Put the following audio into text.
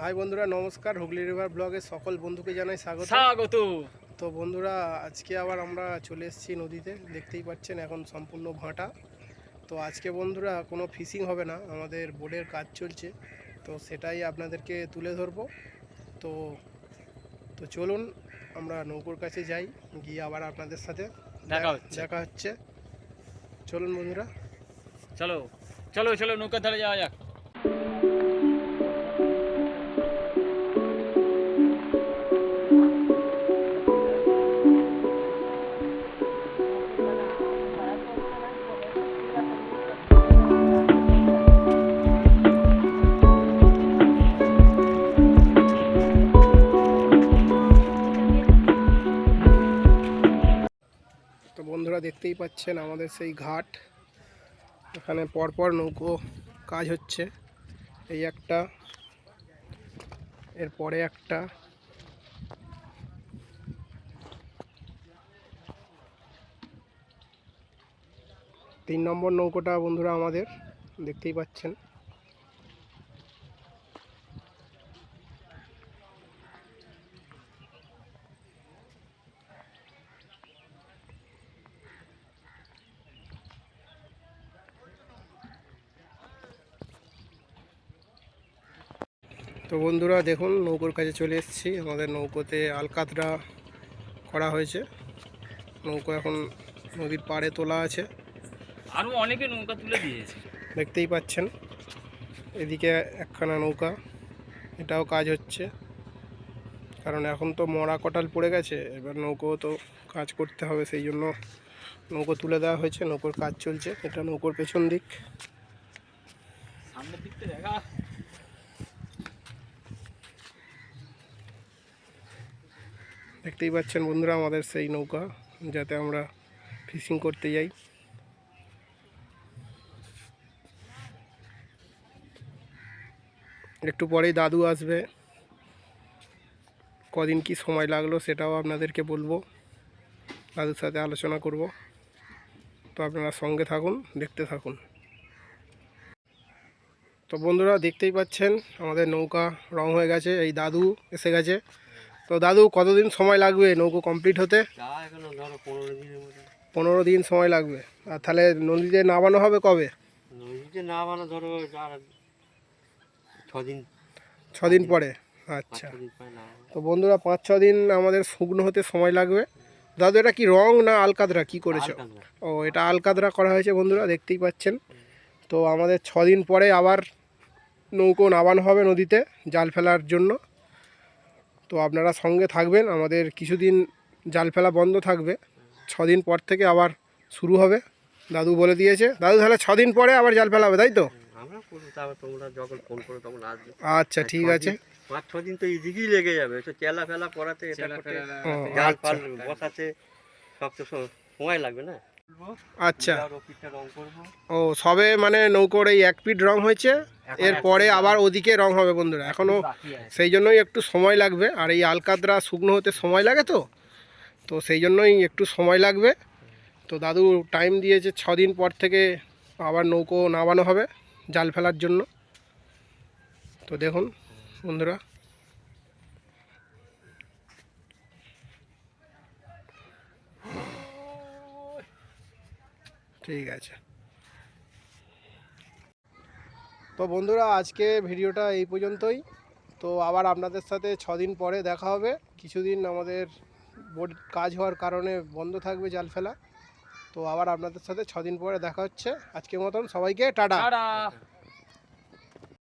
High বন্ধুরা নমস্কার। Hooghly river ব্লগে সকল বন্ধুকে জানাই স্বাগত। স্বাগত। তো বন্ধুরা আজকে আবার আমরা চলে এসেছি নদীতে। দেখতেই পাচ্ছেন এখন সম্পূর্ণ ভাঁটা। তো আজকে বন্ধুরা কোনো ফিশিং হবে না। আমাদের বোর্ডের কাজ চলছে। তো সেটাই আপনাদেরকে তুলে ধরবো। তো তো চলুন আমরা নৌকোর কাছে যাই। গিয়ে আবার আপনাদের সাথে দেখা হচ্ছে। দেখা হচ্ছে। চলুন বন্ধুরা। চলো চলো চলো নৌকা ধরে যাওয়া যাক। বন্ধুরা দেখতেই পাচ্ছেন আমাদের সেই ঘাট। এখানে পরপর নৌকো কাজ হচ্ছে। এই একটা এরপরে একটা। তিন নম্বর নৌকোটা বন্ধুরা আমাদের, দেখতেই পাচ্ছেন। তো বন্ধুরা দেখুন নৌকোর কাছে চলে এসেছি। আমাদের নৌকোতে আলকাতরা করা হয়েছে। নৌকো এখন নদীর পাড়ে তোলা আছে। আরও অনেকে নৌকা তুলে দিয়েছে। দেখতেই পাচ্ছেন এদিকে একখানা নৌকা। এটাও কাজ হচ্ছে। কারণ এখন তো মরা কটাল পড়ে গেছে এবার নৌকো তো কাজ করতে হবে সেই জন্য নৌকো তুলে দেওয়া হয়েছে নৌকোর কাজ চলছে। এটা নৌকোর পেছন দিক। সামনের দিকটা দেখা। দেখতেই পাচ্ছেন বন্ধুরা আমাদের সেই নৌকা, যাতে আমরা ফিশিং করতে যাই। একটু পরেই দাদু আসবে। কদিন কি সময় লাগল সেটাও আপনাদেরকে বলব। দাদুর সাথে আলোচনা করব। তো আপনারা সঙ্গে থাকুন, দেখতে থাকুন। তো বন্ধুরা দেখতেই পাচ্ছেন, আমাদের নৌকা রং হয়ে গেছে। এই দাদু এসে গেছে। তো দাদু কতদিন সময় লাগবে নৌকো কমপ্লিট হতে? পনেরো দিন সময় লাগবে। আর তাহলে নদীতে নামানো হবে কবে? নদীতে না ধরো ছদিন। ছদিন পরে? আচ্ছা। ছদিন। তো বন্ধুরা পাঁচ ছ দিন আমাদের শুকনো হতে সময় লাগবে। দাদু এটা কি রং না আলকাদরা? কি করেছ। ও এটা আলকাদরা করা হয়েছে বন্ধুরা দেখতেই পাচ্ছেন। তো আমাদের ছ দিন পরে আবার নৌকো নামানো হবে নদীতে জাল ফেলার জন্য। তো আপনারা সঙ্গে থাকবেন আমাদের কিছুদিন জাল ফেলা বন্ধ থাকবে ছ দিন পর থেকে আবার শুরু হবে। দাদু বলে দিয়েছে দাদু তাহলে ছদিন পরে আবার জাল ফেলা হবে তাই তো? আমরা করব তারপর তোমরা যখন ফোন করো তখন আসবে। আচ্ছা ঠিক আছে। পাঁচ ছ দিন তো লেগে যাবে তো চেলা ফেলা করাতে এটা চেলা করতে ফেলা, ও, জাল আচ্ছা। ফাল বসাতে সব তো সময় লাগবে না? আচ্ছা। আর ওপিটটা রং করব। ও সবে মানে নৌকোর এই এক পিট রং হয়েছে এরপরে আবার ওদিকে রং হবে বন্ধুরা এখনও সেই জন্যই একটু সময় লাগবে আর এই আলকাতরা শুকনো হতে সময় লাগে তো? তো সেই জন্যই একটু সময় লাগবে। তো দাদু টাইম দিয়েছে ছ দিন পর থেকে আবার নৌকো নামানো হবে জাল ফেলার জন্য। তো দেখুন বন্ধুরা। ঠিক আছে। তো বন্ধুরা, আজকে ভিডিওটা এই পর্যন্তই। তো আবার আপনাদের সাথে ছদিন পরে দেখা হবে। কিছুদিন আমাদের বোর্ড কাজ হওয়ার কারণে বন্ধ থাকবে জাল ফেলা। তো আবার আপনাদের সাথে ছদিন পরে দেখা হচ্ছে। আজকের মতন সবাইকে টাটা। টাটা।